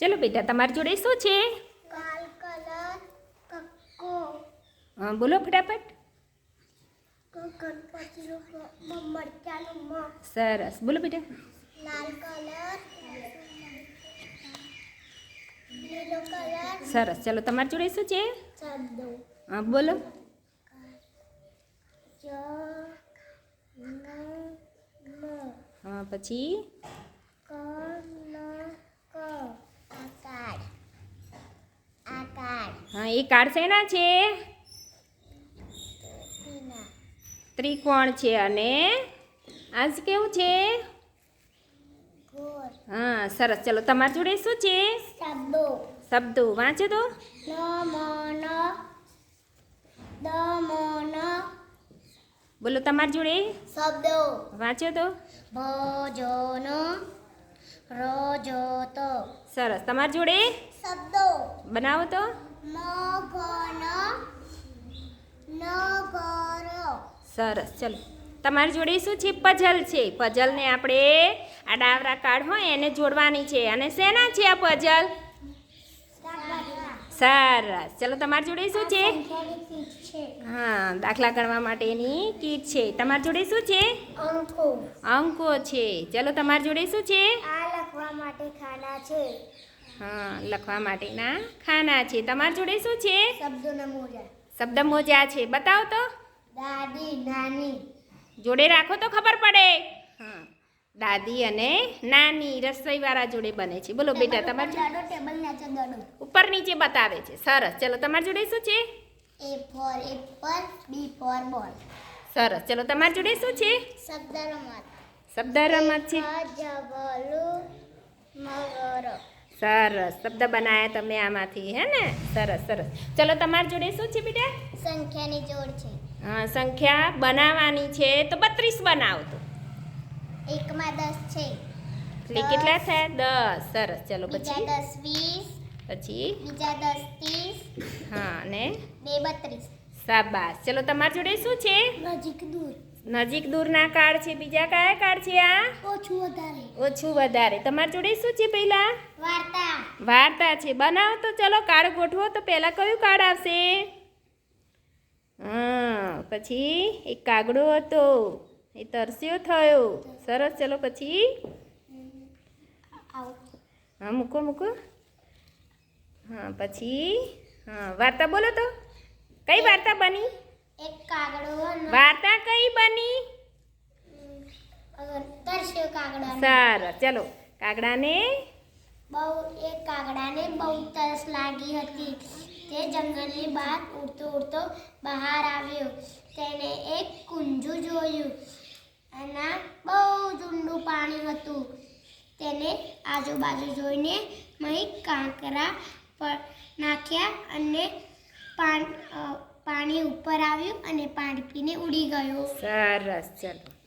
ચલો બેટા તમારી જોડે શું છે કાલ કલર કક્કો હા, બોલો ફટાફટ ગણપતિનું મરચાનું મ સરસ બોલો બેટા લાલ કલર લીલો કલર સરસ ચલો તમારી જોડે શું છે શબ્દો હા બોલો ચ ન મ હા પછી હા એ કાર્ડ શેના છે? ત્રિકોણ છે અને આજ કેવું છે? હા સરસ. ચલો તમારી જોડે શું છે? શબ્દો. શબ્દો. વાંચો તો. બોલો તમારી જોડે. શબ્દો. વાંચો તો. ભોજનો. રોજો તો સરસ. તમારી જોડે. શબ્દો. બનાવો તો. સરસ, ચલો. તમારી જોડે શું છે? પઝલ છે. પઝલને આપણે આ ડાવરા કાર્ડ એને જોડવાની છે. અને શેના છે આ પઝલ? સરસ. ચલો તમારી જોડે શું છે? હા દાખલા ગણવા માટેની કીટ છે. તમારી જોડે શું છે? અંકો. અંકો છે. ચલો તમારી જોડે શું છે? આ લખવા માટે ખાના છે. હા લખવા માટેના ખાના છે. તમારી જોડે શું છે? શબ્દોના મોજા. શબ્દ મોજા છે. બતાવો તો. દાદી નાની. જોડે રાખો તો ખબર પડે. હા. દાદી અને નાની રસોઈવાળા જોડે બને છે. બોલો બેટા તમારે ઉપર નીચે બતાવે છે. સરસ. ચલો તમારી જોડે શું છે? A for apple B for ball સરસ. ચલો તમારી જોડે શું છે? શબ્દ રમત. શબ્દ રમત છે. સરસ. શબ્દ બનાયા તમે આમાંથી હે ને? સરસ સરસ. ચલો તમારી જોડે શું છે બેટા? સંખ્યાની જોડ છે. હા સંખ્યા બનાવવાની છે તો બત્રીસ બનાવો તો. એકમાં દસ છે. એટલે કેટલા થયા? દસ. સરસ. ચલો પછી? દસ વીસ. પછી? બીજા દસ ત્રીસ. હા અને? બે બત્રીસ. શાબાશ. ચલો તમારી જોડે શું છે? નજીક દૂર. નજીક દૂરના કાર્ડ છે. બીજા કયા કાર્ડ છે આ? ઓછું વધારે. ઓછું વધારે. તમારી જોડે શું છે પહેલા? વાર્તા. વાર્તા છે. બનાવો તો ચલો. કાર્ડ ગોઠવો તો પહેલા કયું કાર્ડ આવશે? હા પછી એક કાગડો હતો. એ તરસ્યો થયો. સરસ ચલો પછી. આવું હા મૂકો મૂકો. હા પછી હા વાર્તા બોલો તો. કઈ વાર્તા બની? એક કાગડો વાર્તા કઈ બની? તરસ્યો કાગડા સરસ ચલો. કાગડાને? બહુ એક કાગડાને બહુ તરસ લાગી હતી. તે જંગલની બહાર ઉડતો ઉડતો બહાર આવ્યો. તેને એક કુંજું જોયું. એના બહુ ઊંડું પાણી હતું. તેને આજુબાજુ જોઈને મહી કાંકરા પર નાખ્યા અને પાણી ઉપર આવ્યું અને પાણી પીને ઉડી ગયો. સરસ, ચલો.